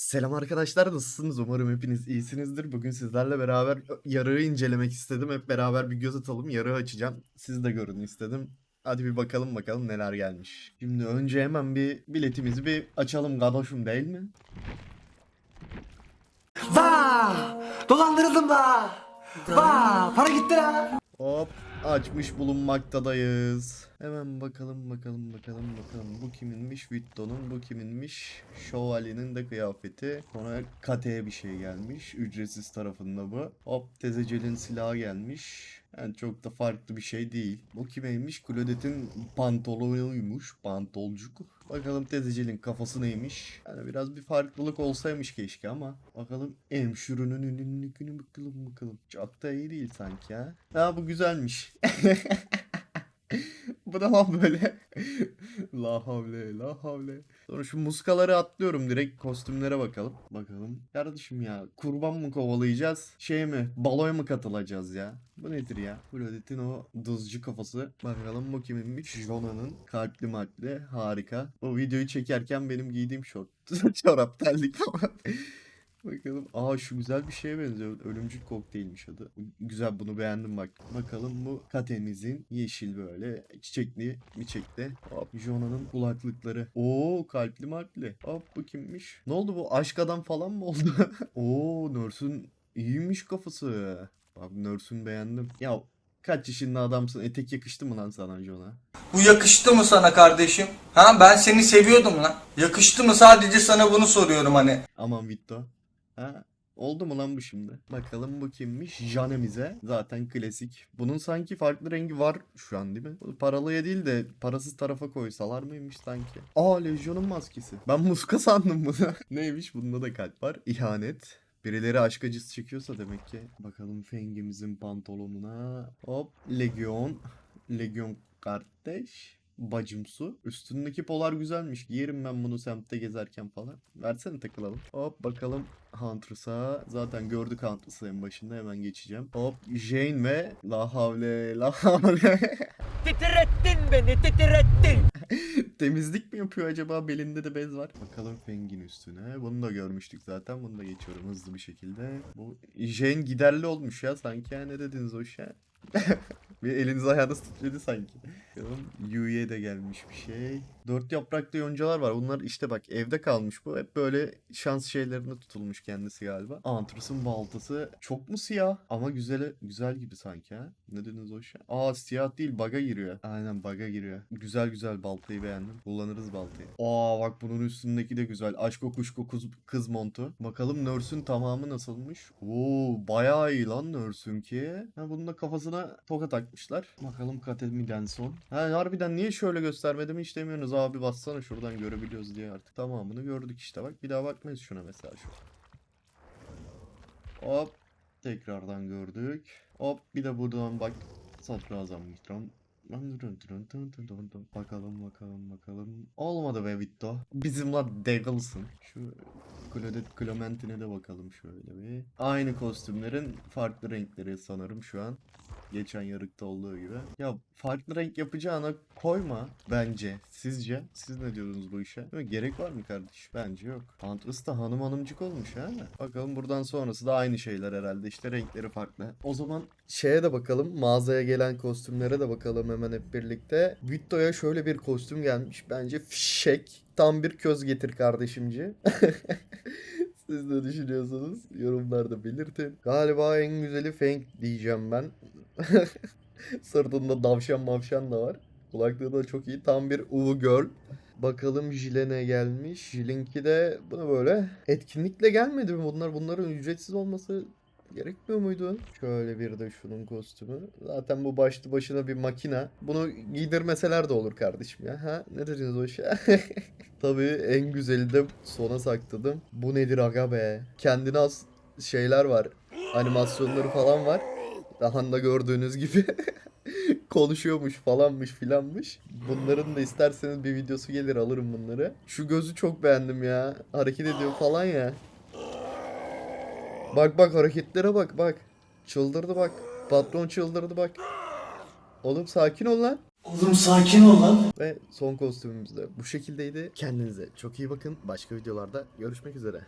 Selam arkadaşlar nasılsınız? Umarım hepiniz iyisinizdir. Bugün sizlerle beraber yarığı incelemek istedim. Hep beraber bir göz atalım. Yarığı açacağım. Siz de görün istedim. Hadi bir bakalım bakalım neler gelmiş. Şimdi önce hemen bir biletimizi bir açalım gadoşum değil mi? Vaa! Dolandırıldım da. Vaa! Para gitti la. Hop açmış bulunmaktadayız. Hemen bakalım bakalım bakalım bakalım. Bu kiminmiş? Vitto'nun. Bu kiminmiş? Şövalyenin de kıyafeti. Sonra Kate'ye bir şey gelmiş. Ücretsiz tarafında bu. Hop Tezecel'in silahı gelmiş. Yani çok da farklı bir şey değil. Bu kimeymiş? Claudette'in pantolonuymuş. Pantolcuk. Bakalım Tezecel'in kafası neymiş? Yani biraz bir farklılık olsaymış keşke ama. Bakalım hemşirenin ünlülükünü bakalım bakalım. Çok da iyi değil sanki ha. Ha bu güzelmiş. bu da lan böyle. la havle la havle. Sonra şu muskaları atlıyorum direkt kostümlere bakalım. Bakalım. Kardeşim ya kurban mı kovalayacağız? Şey mi? Baloya mı katılacağız ya? Bu nedir ya? Claudette'in o dızcı kafası. Bakalım bu kiminmiş? Jona'nın kalpli malpli. Harika. O videoyu çekerken benim giydiğim şort. Çorap terlik falan. Bakalım. Aa şu güzel bir şeye benziyor. Ölümcül kokteylmiş adı. Güzel bunu beğendim bak. Bakalım bu katemizin yeşil böyle çiçekli miçekli. Hop Jona'nın kulaklıkları. Oo kalpli malpli. Hop bu kimmiş? Ne oldu bu aşk adam falan mı oldu? Oo Nurse'un iyiymiş kafası. Bak Nurse'un beğendim. Ya kaç yaşında adamsın? Etek yakıştı mı lan sana Jon'a? Bu yakıştı mı sana kardeşim? Ha ben seni seviyordum lan. Yakıştı mı sadece sana bunu soruyorum hani. Aman Vitto. Ha? Oldu mu lan bu şimdi? Bakalım bu kimmiş? Janemize. Zaten klasik. Bunun sanki farklı rengi var şu an değil mi? Paralıya değil de parasız tarafa koysalar mıymış sanki? Aa Legion'un maskesi. Ben muska sandım bunu. Neymiş? Bunda da kalp var. İhanet. Birileri aşk acısı çekiyorsa demek ki. Bakalım Fengimizin pantolonuna. Hop. Legion. Legion kardeş. Bacımsu. Üstündeki polar güzelmiş. Giyerim ben bunu semtte gezerken falan. Versene takılalım. Hop bakalım Huntress'a. Zaten gördük Huntress'ı en başında. Hemen geçeceğim. Hop Jane ve La Havle La Havle. Titrettin beni titrettin. Temizlik mi yapıyor acaba? Belinde de bez var. Bakalım Feng'in üstüne. Bunu da görmüştük zaten. Bunu da geçiyorum hızlı bir şekilde. Bu Jane giderli olmuş ya. Sanki ya ne dediniz o şey? bir eliniz ayağınız titredi sanki. Bakalım Yu'ye de gelmiş bir şey. Dört yapraklı yoncalar var. Bunlar işte bak evde kalmış bu. Hep böyle şans şeylerinde tutulmuş kendisi galiba. Antrus'un baltası çok mu siyah? Ama güzel güzel gibi sanki ha. Ne dediniz o şey? Aa siyah değil baga giriyor. Aynen baga giriyor. Güzel güzel baltayı beğendim. Kullanırız baltayı. Aa bak bunun üstündeki de güzel. Aşk kuşko kız, kız montu. Bakalım Nurse'ün tamamı nasılmış? Oo bayağı iyi lan Nurse'ün ki. Ha bunun da kafasına toka takmışlar. Bakalım Katemiden son. Ha harbiden niye şöyle göstermedim hiç demiyorsunuz abi bassana şuradan görebiliyoruz diye artık. Tamamını gördük işte bak. Bir daha bakmayız şuna mesela şu. Hop. Tekrardan gördük. Hop bir de buradan bak. Sadrazam Mitram. Bakalım bakalım bakalım. Olmadı be Vitto. Bizim la Devil'sın. Şu Claudette Clementine de bakalım şöyle bir. Aynı kostümlerin farklı renkleri sanırım şu an. Geçen yarıkta olduğu gibi. Ya farklı renk yapacağına koyma bence. Sizce? Siz ne diyorsunuz bu işe? Değil mi? Gerek var mı kardeş? Bence yok. Huntress da hanım hanımcık olmuş ha. Bakalım buradan sonrası da aynı şeyler herhalde. İşte renkleri farklı. O zaman şeye de bakalım. Mağazaya gelen kostümlere de bakalım hemen hep birlikte. Vitto'ya şöyle bir kostüm gelmiş. Bence fişek. Tam bir köz getir kardeşimci. Siz ne düşünüyorsunuz? Yorumlarda belirtin. Galiba en güzeli Feng diyeceğim ben. Sırtında davşan mavşan da var. Kulaklığı da çok iyi. Tam bir Uvu Girl. Bakalım Jile ne gelmiş. Jilinki de buna böyle etkinlikle gelmedi mi bunlar? Bunların ücretsiz olması gerekmiyor muydu? Şöyle bir de şunun kostümü. Zaten bu başlı başına bir makina. Bunu giydirmeseler de olur kardeşim ya. Ha? Ne dediniz o işe? Tabii en güzeli de sona sakladım. Bu nedir aga be? Kendine az şeyler var. Animasyonları falan var. Daha da gördüğünüz gibi konuşuyormuş falanmış filanmış. Bunların da isterseniz bir videosu gelir alırım bunları. Şu gözü çok beğendim ya. Hareket ediyor falan ya. Bak bak hareketlere bak bak. Çıldırdı bak. Patron çıldırdı bak. Oğlum sakin ol lan. Oğlum sakin ol lan. Ve son kostümümüz de bu şekildeydi. Kendinize çok iyi bakın. Başka videolarda görüşmek üzere.